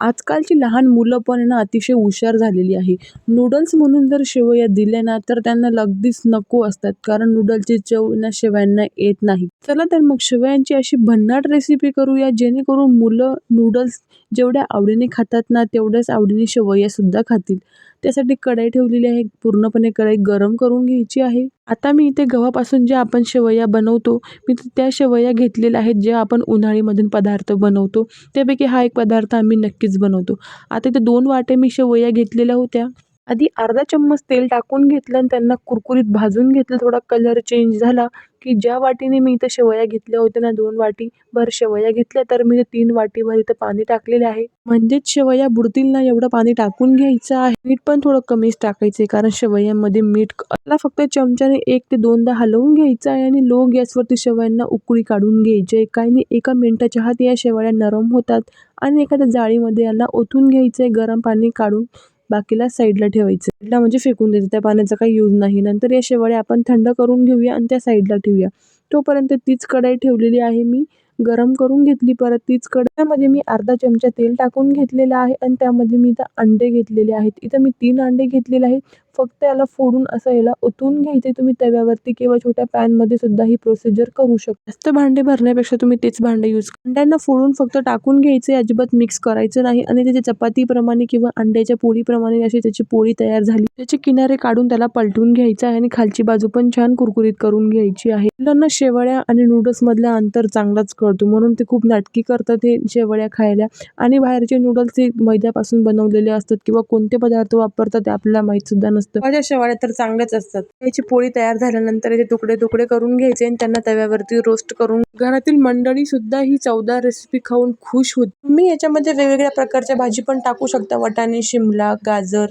आजकालची लहान मुलं पण ना अतिशय हुशार झालेली आहे. नूडल्स म्हणून जर शेवया दिल्या ना तर त्यांना अगदीच नको असतात कारण नूडल्सची चव ना शेवयांना येत नाही. चला तर मग शेवयांची अशी भन्नाट रेसिपी करूया जेणेकरून मुलं नूडल्स जेवढ्या आवडीने खातात ना तेवढ्याच आवडीने शेवया सुद्धा खातील. त्यासाठी कढाई ठेवलेली आहे. पूर्णपणे कढाई गरम करून घ्यायची आहे. आता मी इथे गव्हापासून जे आपण शेवया बनवतो मी त्या शेवया घेतलेल्या आहेत जे आपण उन्हाळीमधून पदार्थ बनवतो. त्यापैकी हा एक पदार्थ आम्ही नक्कीच बनवतो. आता इथे दोन वाटे मी शेवया घेतलेल्या होत्या. आधी अर्धा चम्मच तेल टाकून घेतलं आणि त्यांना कुरकुरीत भाजून घेतलं. थोडा कलर चेंज झाला की ज्या वाटीने मी इथं शेवया घेतल्या होत्या ना दोन वाटी भर शेवया घेतल्या तर मी तीन वाटीभर इथं पाणी टाकलेले आहे. म्हणजेच शेवया बुडतील ना एवढं पाणी टाकून घ्यायचं आहे. मीठ पण थोडं कमीच टाकायचं आहे कारण शेवयांमध्ये मीठ आपला फक्त चमच्याने एक ते दोनदा हलवून घ्यायचं आहे आणि लो गॅसवरती शेवयांना उकळी काढून घ्यायची आहे. काही नाही एका मिनिटाच्या हात या शेवया नरम होतात आणि एखाद्या जाळीमध्ये याला ओतून घ्यायचं आहे गरम पाणी काढून. बाकीला साईडला ठेवायचं. साईडला म्हणजे फेकून द्यायचं त्या पाण्याचा काही यूज नाही. नंतर या शेवाळ्या आपण थंड करून घेऊया आणि त्या साईडला ठेवूया. तोपर्यंत तीच कढाई ठेवलेली आहे मी गरम करून घेतली. परत तीच कढईमध्ये मी अर्धा चमचा तेल टाकून घेतलेलं आहे आणि त्यामध्ये मी इथं अंडे घेतलेले आहेत. इथं मी तीन अंडे घेतलेले आहेत. फक्त याला फोडून असं याला ओतून घ्यायचे तुम्ही तव्यावरती किंवा छोट्या पॅनमध्ये सुद्धा ही प्रोसिजर करू शकता. जास्त भांडे भरण्यापेक्षा तुम्ही तेच भांडे यूज अंड्यांना फोडून फक्त टाकून घ्यायचे अजिबात मिक्स करायचं नाही आणि त्याच्या चपातीप्रमाणे किंवा अंड्याच्या पोळीप्रमाणे अशी त्याची पोळी तयार झाली. त्याचे किनारे काढून त्याला पलटून घ्यायचं आहे आणि खालची बाजू पण छान कुरकुरीत करून घ्यायची आहे. मुलांना शेवळ्या आणि नूडल्स मधला अंतर चांगलाच कळतो. म्हणून ते खूप नाटकी करतात हे शेवळ्या खायला. आणि बाहेरचे नूडल्स हे मैद्यापासून बनवलेले असतात किंवा कोणते पदार्थ वापरतात ते आपल्याला माहीत सुद्धा नसतं. माझ्या शेवाळ्या तर चांगल्याच असतात. याची पोळी तयार झाल्यानंतर याचे तुकडे तुकडे करून घ्यायचे आणि त्यांना तव्यावरती रोस्ट करून घरातील मंडळी सुद्धा ही चवदार रेसिपी खाऊन खुश होत. तुम्ही याच्यामध्ये वेगवेगळ्या प्रकारच्या भाजी पण टाकू शकता. वाटाणे शिमला गाजर.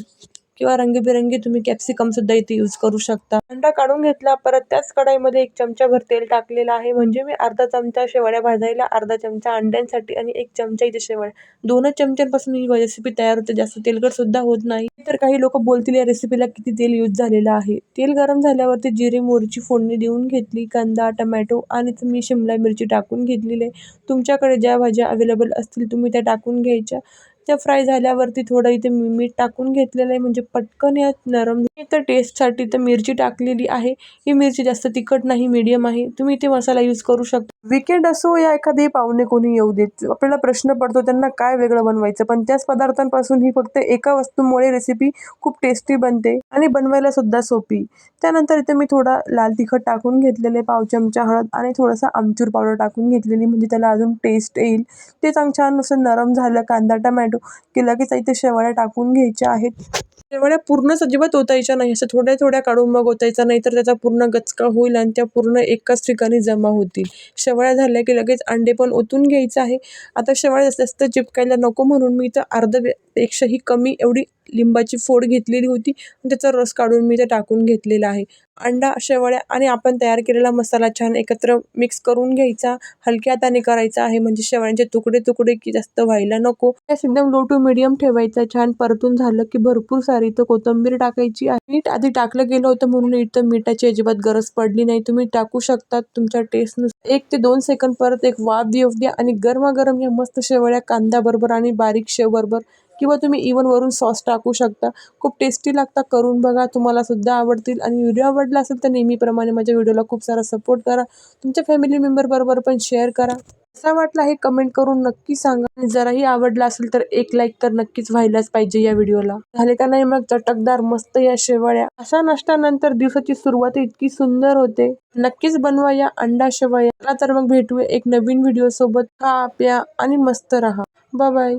किंवा रंगीबेरंगी तुम्ही कॅप्सिकम सुद्धा इथे यूज करू शकता. अंडा काढून घेतला परत त्याच कढाईमध्ये एक चमचाभर तेल टाकलेलं आहे. म्हणजे मी अर्धा चमचा शेवड्या भाजायला अर्धा चमचा अंड्यांसाठी आणि एक चमचा इथे शेवड्या दोनच चमच्यांपासून ही रेसिपी तयार होते जास्त तेलकट सुद्धा होत नाही. तर काही लोक बोलतील या रेसिपीला किती तेल यूज झालेलं आहे. तेल गरम झाल्यावरती जिरे मोहरीची फोडणी देऊन घेतली कांदा टमॅटो आणि तुम्ही शिमला मिरची टाकून घेतलेली आहे. तुमच्याकडे ज्या भाज्या अवेलेबल असतील तुम्ही त्या टाकून घ्यायच्या. त्या फ्राय झाल्यावरती थोडं इथे मी मीठ टाकून घेतलेलं आहे. म्हणजे पटकन या नरम तर टेस्टसाठी तर मिरची टाकलेली आहे. ही मिरची जास्त तिखट नाही मीडियम आहे. तुम्ही इथे मसाला यूज करू शकता. विकेंड असो या एखादे पाहुणे कोणी येऊ देत. आपल्याला प्रश्न पडतो त्यांना काय वेगळं बनवायचं? पण त्याच पदार्थांपासून ही फक्त एका वस्तूमुळे रेसिपी खूप टेस्टी बनते आणि बनवायला सुद्धा सोपी. त्यानंतर इथे मी थोडा लाल तिखट टाकून घेतलेले पाव चमचा हळद आणि थोडासा आमचूर पावडर टाकून घेतलेली म्हणजे त्याला अजून टेस्ट येईल. ते चांग छान असं नरम झालं. कांदा टमॅटो की लगेच इथे शेवाळ्या टाकून घ्यायच्या आहेत. शेवाळ्या पूर्णच अजिबात ओतायच्या नाही. असं थोड्या थोड्या काढून मग ओतायचा नाही तर त्याचा पूर्ण गचका होईल आणि त्या पूर्ण एकाच ठिकाणी जमा होतील. शेवाळ्या झाल्या की लगेच अंडे पण ओतून घ्यायचं आहे. आता शेवाळ्या जास्त चिपकायला नको म्हणून मी इथं अर्ध पेक्षाही कमी एवढी लिंबाची फोड घेतलेली होती. त्याचा रस काढून मी ते टाकून घेतलेला आहे. अंडा शेवळ्या आणि आपण तयार केलेला मसाला छान एकत्र मिक्स करून घ्यायचा. हलक्या हाताने करायचा आहे. म्हणजे शेवळ्यांचे तुकडे तुकडे की जास्त व्हायला नको. गॅस एकदम लो टू मिडियम ठेवायचा. छान परतून झालं की भरपूर सारी इथं कोथिंबीर टाकायची आहे. मीठ आधी टाकलं गेलं होतं म्हणून इथं मिठाची अजिबात गरज पडली नाही. तुम्ही टाकू शकता तुमच्या टेस्टनुसार एक ते दोन सेकंद परत एक वाफ देऊ द्या आणि गरमागरम या मस्त शेवळ्या कांदा बरोबर आणि बारीक शेव बरोबर किंवा तुम्ही इवन वरून सॉस टाकू शकता. खूप टेस्टी लागता करून बघा. तुम्हाला सुद्धा आवडतील आणि व्हिडिओ आवडला असेल तर नेहमीप्रमाणे माझ्या व्हिडिओला खूप सारा सपोर्ट करा. तुमच्या फॅमिली मेंबर बरोबर पण शेअर करा. कसा वाटला हे कमेंट करून नक्की सांगा. आणि जराही आवडला असेल तर एक लाईक तर नक्कीच व्हायलाच पाहिजे या व्हिडिओला झाले का नाही मग चटकदार मस्त या शेवाळ्या. अशा नाश्त्यानंतर दिवसाची सुरुवात इतकी सुंदर होते. नक्कीच बनवा या अंडा शेवया. तर मग भेटूया एक नवीन व्हिडिओ सोबत. खा प्या आणि मस्त राहा. बाय